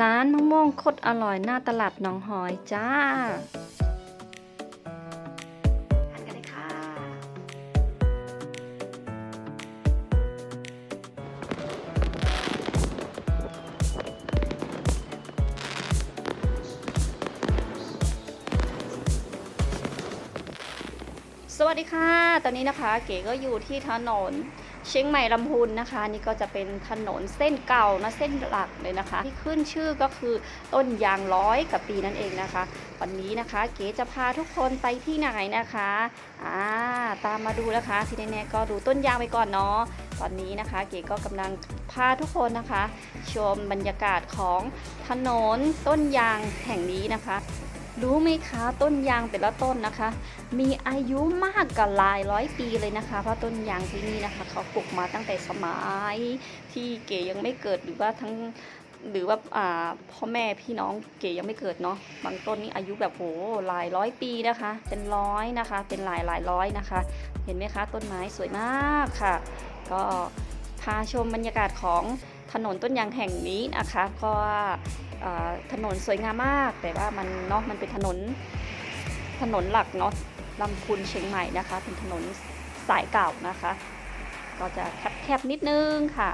ร้านมะม่วงโคตรอร่อยหน้าตลาดหนองหอยจ้าทานกันเลยค่ะ สวัสดีค่ะ ตอนนี้นะคะเก๋ก็อยู่ที่ถนน เชียงใหม่ลำพูนนะคะนี่ก็จะเป็นถนนเส้นเก่านะเส้นหลักเลยนะคะ ที่ขึ้นชื่อก็คือต้นยางร้อยกับปีนั่นเองนะคะ วันนี้นะคะเก๋จะพาทุกคนไปที่ไหนนะคะอ่าตามมาดูนะคะที่แน่ๆก็ดูต้นยางไปก่อนเนาะตอนนี้นะคะ เก๋ก็กำลังพาทุกคนนะคะ ชมบรรยากาศของถนนต้นยางแห่งนี้นะคะ รู้ไหมคะต้นยางแต่ละต้นนะคะ มีอายุมากกว่าหลายร้อยปีเลยนะคะ เพราะต้นยางที่นี่นะคะ เขาปลูกมาตั้งแต่สมัยที่เก๋ยังไม่เกิดหรือว่าทั้งหรือว่าาพ่อแม่พี่น้องเก๋ยังไม่เกิดเนาะบางต้นนี่อายุแบบโหหลายร้อยปีนะคะ เป็นร้อยนะคะ เป็นหลายหลายร้อยนะคะ เห็นไหมคะ ต้นไม้สวยมากค่ะ ก็พาชมบรรยากาศของ ถนนต้นยางแห่งนี้นะคะก็ถนนสวยงามมาก แต่ว่ามันเนาะมันเป็นถนนถนนหลักเนาะลำพูนเชียงใหม่นะคะ เป็นถนนสายเก่านะคะ ก็จะแคบๆนิดนึงค่ะ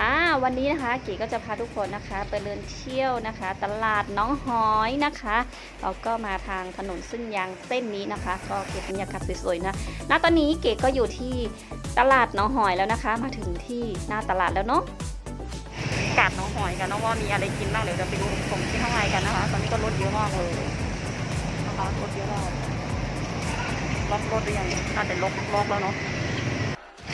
อ่าวันนี้นะคะเก๋ก็จะพาทุกคนนะคะไปเดินเที่ยวนะคะ ตลาดน้องหอยนะคะเราก็มาทางถนนเส้นยางเส้นนี้นะคะ ก็เก็บบรรยากาศสวยๆนะณตอนนี้เก๋ก็อยู่ที่ ตลาดน้องหอยแล้วนะคะ มาถึงที่หน้าตลาดแล้วเนาะกาดน้องหอยกันนะว่ามีอะไรกินบ้างเดี๋ยวจะไปดูผมที่ข้างในกันนะคะ ตอนนี้ก็รถเยอะมากเลยนะคะรถเยอะมากล็อกรถหรือยังน่าจะล็อกล็อกแล้วเนาะ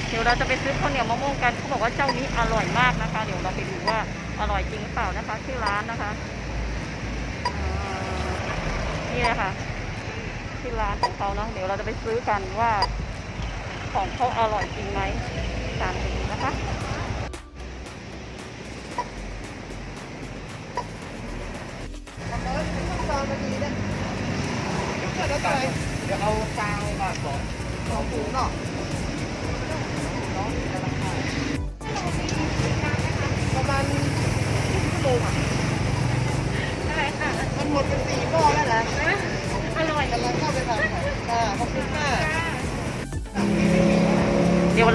เดี๋ยวเราจะไปซื้อข้าวเหนียวมะม่วงกันเขาบอกว่าเจ้านี้อร่อยมากนะคะ เดี๋ยวเราไปดูว่าอร่อยจริงหรือเปล่านะคะชื่อร้านนะคะนี่เลยค่ะชื่ร้านของเขาเนาะเดี๋ยวเราจะไปซื้อกันว่า ของเขาอร่อยจริงไหมตามไปดูนะคะเดี๋ยวเอาฟาวมาสองสองถุงเนาะ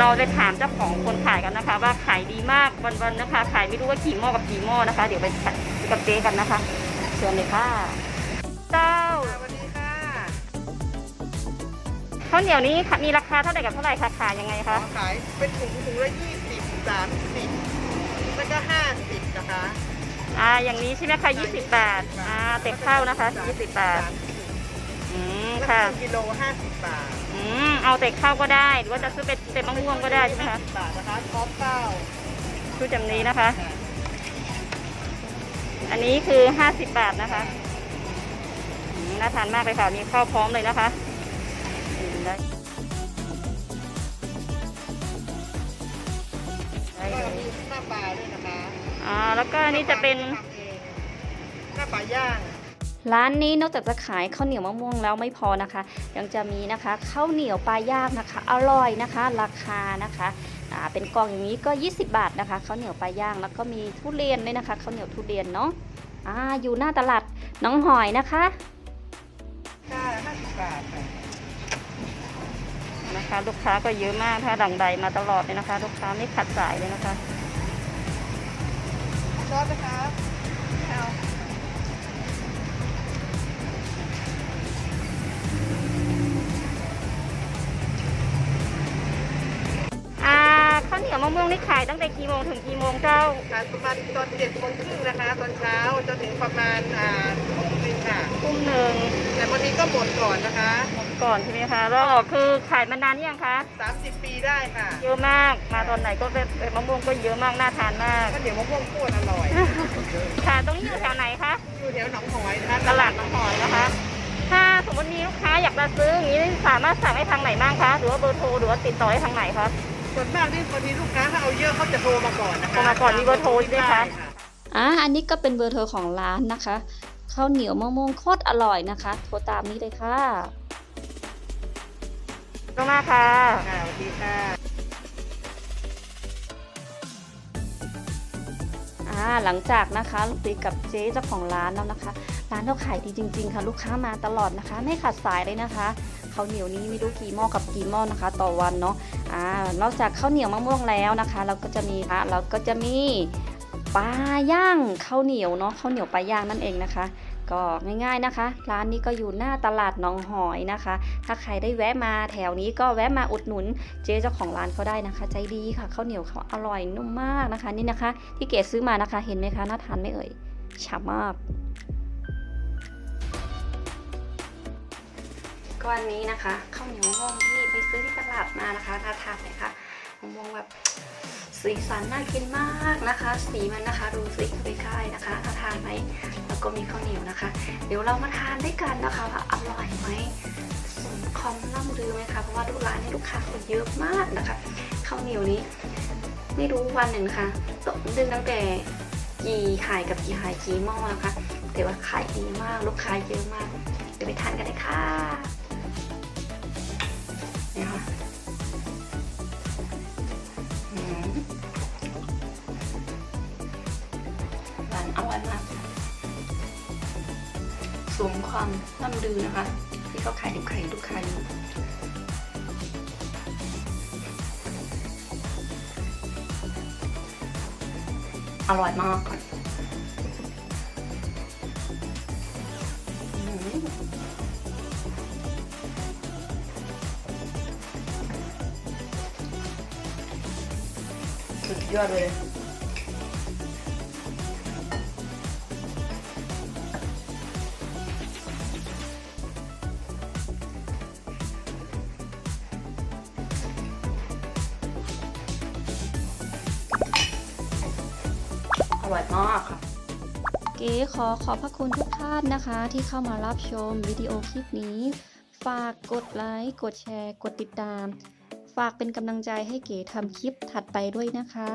เดี๋ยวเราไปถามเจ้าของคนขายกันนะคะ ว่าขายดีมากวันๆนะคะ ขายไม่รู้ว่ากี่หม้อกับกี่หม้อนะคะ เดี๋ยวไปกับเจ๊กันนะคะเชิญเลยค่ะเจ้าสวัสดีค่ะข้าวเหนียวนี้มีราคาเท่าไหร่กับเท่าไหร่คะขายยังไงขคะอขายเป็นถุงถุงละยี่สิบสามสิบแล้วก็ห้าสิบนะคะอ่าอย่างนี้ใช่ไหมคะ20บาทอ่าเต็กข้าวนะคะ20บาทอืมแล้วค่ะก็กิโลห้าสิบบาทอื มเอาเต็กข้าวก็ได้ หรือว่าจะซื้อเป็นเป็นมะม่วงก็ได้ใช่ไหมคะบาทนะคะท็อปเก้าชุดจำนี้นะคะ อันนี้คือ50บาทนะคะอืมน่าทานมากเลยค่ะ มีข้าวพร้อมเลยนะคะอืมได้ได้แล้วเลก็ยมีหน้าปลาด้วยนะคะอ่าแล้วก็อันนี้จะเป็นทำเองหน้าปลาย่าง ร้านนี้นอกจากจะขายข้าวเหนียวมะม่วงแล้วไม่พอนะคะ ยังจะมีนะคะข้าวเหนียวปลาย่างนะคะ อร่อยนะคะ ราคานะคะอ่าเป็นกล่องอย่างนี้ก็ 20 บาทนะคะข้าวเหนียวปลาย่างแล้วก็มีทุเรียนด้วยนะคะข้าวเหนียวทุเรียนเนาะอ่าอยู่หน้าตลาดหน้องหอยนะคะค่ะห้าสิบบาทค่ะนะคะลูกค้าก็เยอะมากถ้าดังใดมาตลอดเลยนะคะ ลูกค้าไม่ขัดสายเลยนะคะซอสนะคะเนียวมะม่วงนี่ขายตั้งแต่กี่โมงถึงกี่โมงเจ้าขายประมาณตอนเจ็ดโมงครึ่งนะคะ ตอนเช้าจนถึงประมาณอ่าทุ่มหนึงค่ะ ทุ่มหนึ่งแต่วันนี้ก็หมดก่อนนะคะก่อนใช่ไหมคะ แล้วคือขายมานานหรือยังคะ 30 ปีได้ค่ะเยอะมาก มาตอนไหนก็เป็นเป็นมะม่วงก็เยอะมาก น่าทานมาก ก็เดี๋ยวมะม่วงโคตรอร่อย ค่ะตรงนี้อยู่แถวไหนคะ อยู่แถวหนองหอยนะคะตลาดหนองหอยนะคะ ถ้าสมมติมีลูกค้าอยากมาซื้ออย่างนี้สามารถสั่งให้ทางไหนบ้างคะ หรือว่าเบอร์โทร หรือว่าติดต่อให้ทางไหนคะ ส่วนมากที่บางทีลูกค้าถ้าเอาเยอะเขาจะโทรมาก่อนนะคะโทรมาก่อนมีเบอร์โทรด้วยคะได้อ่าอันนี้ก็เป็นเบอร์โทรของร้านนะคะข้าวเหนียวมะม่วงโคตรอร่อยนะคะ โทรตามนี้เลยค่ะขอบคุณมากค่ะ ค่ะสวัสดีค่ะ ค่ะหลังจากนะคะคุยกับเจ๊เจ้าของร้านแล้วนะคะ ร้านเราขายดีจริง ๆ ค่ะ ลูกค้ามาตลอดนะคะ ไม่ขาดสายเลยนะคะข้าวเหนียวนี้ไม่รู้กี่หม้อกับกี่หม้อนะคะ ต่อวันเนาะอ่านอกจากข้าวเหนียวมะม่วงแล้วนะคะ เราก็จะมีอะเราก็จะมี ปลาย่างข้าวเหนียวเนาะข้าวเหนียวปลาย่างนั่นเองนะคะ ก็ง่ายๆนะคะ ร้านนี้ก็อยู่หน้าตลาดหนองหอยนะคะ ถ้าใครได้แวะมาแถวนี้ก็แวะมาอุดหนุนเจ๊เจ้าของร้านเขาได้นะคะ ใจดีค่ะข้าวเหนียวเขาอร่อยนุ่มมากนะคะ นี่นะคะ ที่เก๋ซื้อมานะคะเห็นไหมคะน่าทานไหมเอ่ยฉ่ำมากก้อนนี้นะคะข้าวเหนียวมะม่วงที่ไปซื้อที่ตลาดมานะคะน่าทานไหมคะมะม่วงแบบ สีสันน่ากินมากนะคะ สีมันนะคะดูสิใกล้ๆนะคะน่าทานไหมแล้วก็มีข้าวเหนียวนะคะ เดี๋ยวเรามาทานด้วยกันนะคะว่าอร่อยไหมสมคำล่ำลือไหมคะเพราะว่าทุกร้านนี้ลูกค้าคนเยอะมากนะคะข้าวเหนียวนี้ ไม่รู้วันหนึ่งค่ะตกดึงตั้งแต่กี่ขายกับกี่ขายกี่หม้อนะคะแต่ว่าขายดีมากลูกค้าเยอะมากเดี๋ยวไปทานกันเลยค่ะ สมความล่ำลือนะคะ ที่เขาขายดิบขายลูกค้าอยู่อร่อยมากค่ะอืมสุดยอดเลย ร่อยมากค่ะ เก๋ขอขอบพระคุณทุกท่านนะคะ ที่เข้ามารับชมวิดีโอคลิปนี้ ฝากกดไลค์ กดแชร์ กดติดตาม ฝากเป็นกำลังใจให้เก๋ทำคลิปถัดไปด้วยนะคะ